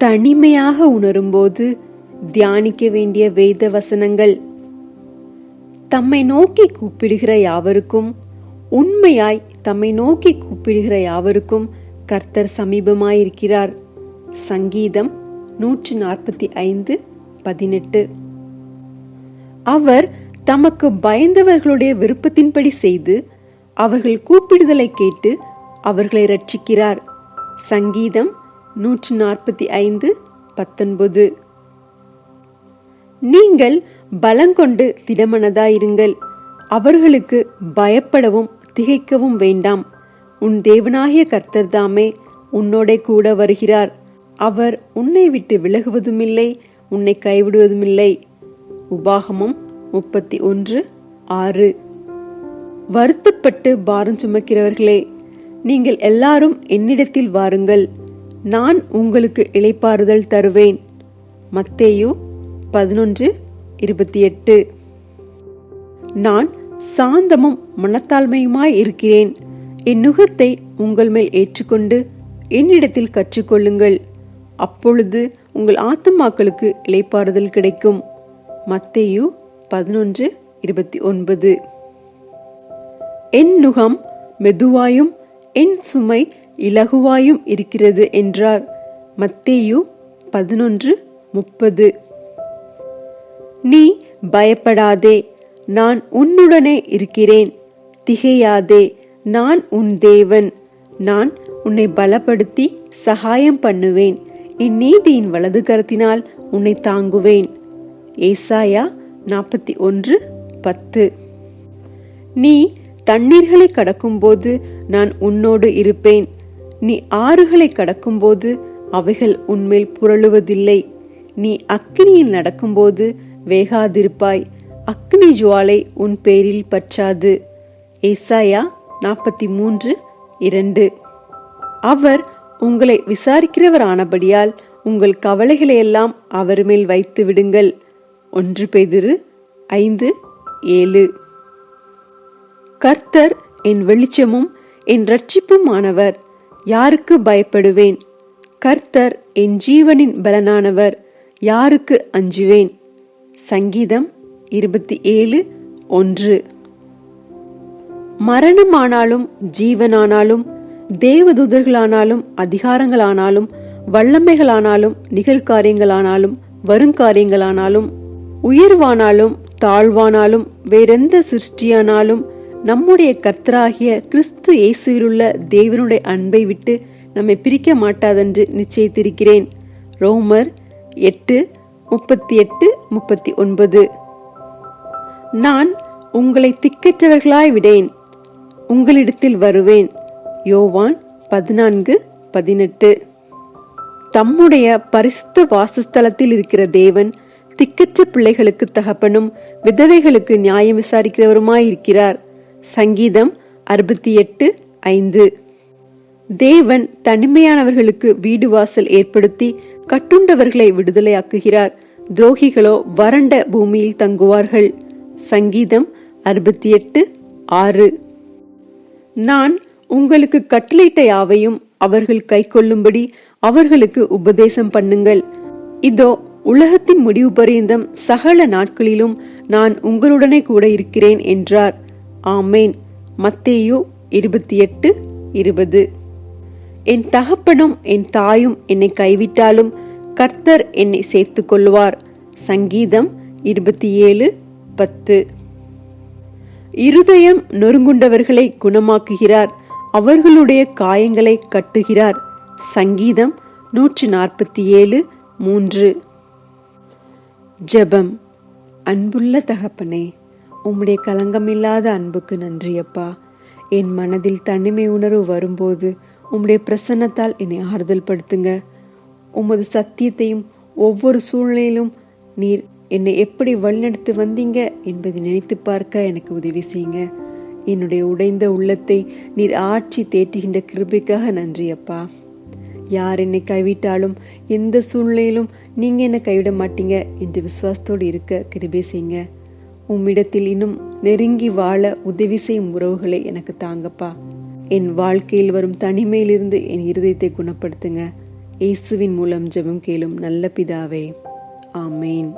தனிமையாக உணரும்போது தியானிக்க வேண்டிய வேத வசனங்கள் தம்மை நோக்கி கூப்பிடுகிற யாவருக்கும் உண்மையாய் தம்மை நோக்கி கூப்பிடுகிற யாவருக்கும் கர்த்தர் சமீபமாயிருக்கிறார். சங்கீதம் நூற்றி நாற்பத்தி ஐந்து பதினெட்டு. அவர் தமக்கு பயந்தவர்களுடைய விருப்பத்தின்படி செய்து அவர்கள் கூப்பிடுதலை கேட்டு அவர்களை ரட்சிக்கிறார் சங்கீதம் நூற்றி நாற்பத்தி ஐந்து பத்தொன்பது. நீங்கள் பலங்கொண்டு திடமனதாயிருங்கள். அவர்களுக்கு பயப்படவும் திகைக்கவும் வேண்டாம். உன் தேவனாகிய கர்த்தர்தாமே உன்னோட கூட வருகிறார். அவர் உன்னை விட்டு விலகுவதுமில்லை உன்னை கைவிடுவதுமில்லை. உபாகமம் முப்பத்தி ஒன்று ஆறு. வருத்தப்பட்டு பாரம் சுமக்கிறவர்களே நீங்கள் எல்லாரும் என்னிடத்தில் வாருங்கள். நான் உங்களுக்கு இளைப்பாறுதல் தருவேன். மத்தேயு பதினொன்று இருபத்தி எட்டு. நான் சாந்தமும் மனத்தாழ்மையுமாய் இருக்கிறேன். என் நுகத்தை உங்கள் மேல் ஏற்றுக்கொண்டு என்னிடத்தில் கற்றுக்கொள்ளுங்கள். அப்பொழுது உங்கள் ஆத்துமாக்களுக்கு இளைப்பாறுதல் கிடைக்கும். மத்தேயு பதினொன்று இருபத்தி ஒன்பது. என் நுகம் மெதுவாயும் என் சுமை இலகுவாயும் இருக்கிறது என்றார். மத்தேயு பதினொன்று முப்பது. நீ பயப்படாதே நான் உன்னுடனே இருக்கிறேன். திகையாதே நான் உன் தேவன். நான் உன்னை பலப்படுத்தி சகாயம் பண்ணுவேன். என் நீதியின் வலது கருத்தினால் உன்னை தாங்குவேன். ஏசாயா நாற்பத்தி ஒன்று பத்து. நீ தண்ணீர்களை கடக்கும்போது நான் உன்னோடு இருப்பேன். நீ ஆறுகளை கடக்கும்போது அவைகள் உன்மேல் புரளுவதில்லை. நீ அக்கினியில் நடக்கும்போது வேகாதிருப்பாய். அக்னி ஜுவாலை உன் பேரில் பற்றாது. ஏசாயா நாற்பத்தி மூன்று இரண்டு. அவர் உங்களை விசாரிக்கிறவரானபடியால் உங்கள் கவலைகளையெல்லாம் அவர் மேல் வைத்து விடுங்கள். ஒன்று பெதிரு ஐந்து ஏழு. கர்த்தர் என் வெளிச்சமும் என் ரட்சிப்பும் ஆனவர் யாருக்கு பயப்படுவேன்? கர்த்தர் என் ஜீவனின் பலனானவர் யாருக்கு அஞ்சுவேன்? சங்கீதம் இருபத்தி ஏழு ஒன்று. மரணமானாலும் ஜீவனானாலும் தேவதூதர்களானாலும் அதிகாரங்களானாலும் வல்லமைகளானாலும் நிகழ்காரியங்களானாலும் வருங்காரியங்களானாலும் உயர்வானாலும் தாழ்வானாலும் வேறெந்த சிருஷ்டியானாலும் நம்முடைய கர்த்தராகிய கிறிஸ்து இயேசுவிலுள்ள தேவனுடைய அன்பை விட்டு நம்மை பிரிக்க மாட்டாதென்று நிச்சயித்திருக்கிறேன். ரோமர் எட்டு முப்பத்தி எட்டு முப்பத்தி ஒன்பது நான் உங்களை திக்கற்றவர்களாய் விடேன். உங்களிடத்தில் வருவேன். யோவான் பதினான்கு பதினெட்டு. தம்முடைய பரிசுத்த வாசஸ்தலத்தில் இருக்கிற தேவன் திக்கற்ற பிள்ளைகளுக்கு தகப்பனும் விதவைகளுக்கு நியாயம் விசாரிக்கிறவருமாயிருக்கிறார். சங்கீதம் அறுபத்தி எட்டு ஐந்து. தேவன் தனிமையானவர்களுக்கு வீடு வாசல் ஏற்படுத்தி கட்டுண்டவர்களை விடுதலையாக்குகிறார். துரோகிகளோ வறண்ட பூமியில் தங்குவார்கள். சங்கீதம் அறுபத்தி எட்டு ஆறு. நான் உங்களுக்கு கட்டளையிட்ட யாவையும் அவர்கள் கை கொள்ளும்படி அவர்களுக்கு உபதேசம் பண்ணுங்கள். இதோ உலகத்தின் முடிவு பரியந்தம் சகல நாட்களிலும் நான் உங்களுடனே கூட இருக்கிறேன் என்றார். ஆமேன். மத்தேயு இருபத்தி எட்டு இருபது. என் தகப்பனும் என் தாயும் என்னை கைவிட்டாலும் கர்த்தர் என்னை சேர்த்து கொள்வார் சங்கீதம் இருபத்தி ஏழு பத்து. இருதயம் நொறுங்குண்டவர்களை குணமாக்குகிறார். அவர்களுடைய காயங்களை கட்டுகிறார். சங்கீதம் நூற்றி நாற்பத்தி ஏழு மூன்று. ஜெபம். அன்புள்ள தகப்பனே உம்முடைய களங்கமில்லாத அன்புக்கு நன்றி அப்பா என் மனதில் தனிமை உணர்வு வரும்போது உம்முடைய பிரசன்னத்தால் என்னை ஆறுதல் படுத்துங்க. உமது சத்தியத்தையும் ஒவ்வொரு சூழ்நிலையிலும் நீர் என்னை எப்படி வழிநடத்தி வந்தீங்க என்பதை நினைத்து பார்க்க எனக்கு உதவி செய்யுங்க. என்னுடைய உடைந்த உள்ளத்தை நீர் ஆட்சி தேற்றுகின்ற கிருபைக்காக நன்றி அப்பா யார் என்னை கைவிட்டாலும் எந்த சூழ்நிலையிலும் நீங்கள் என்னை கைவிட மாட்டீங்க என்று விசுவாசத்தோடு இருக்க கிருபை செய்யுங்க. உம்மிடத்தில் இன்னும் நெருங்கி வாழ உதவி செய்யும் உறவுகளை எனக்கு தாங்கப்பா. என் வாழ்க்கையில் வரும் தனிமையிலிருந்து என் இருதயத்தை குணப்படுத்துங்க. இயேசுவின் மூலம் ஜெபம் கேளும் நல்ல பிதாவே. ஆமேன்.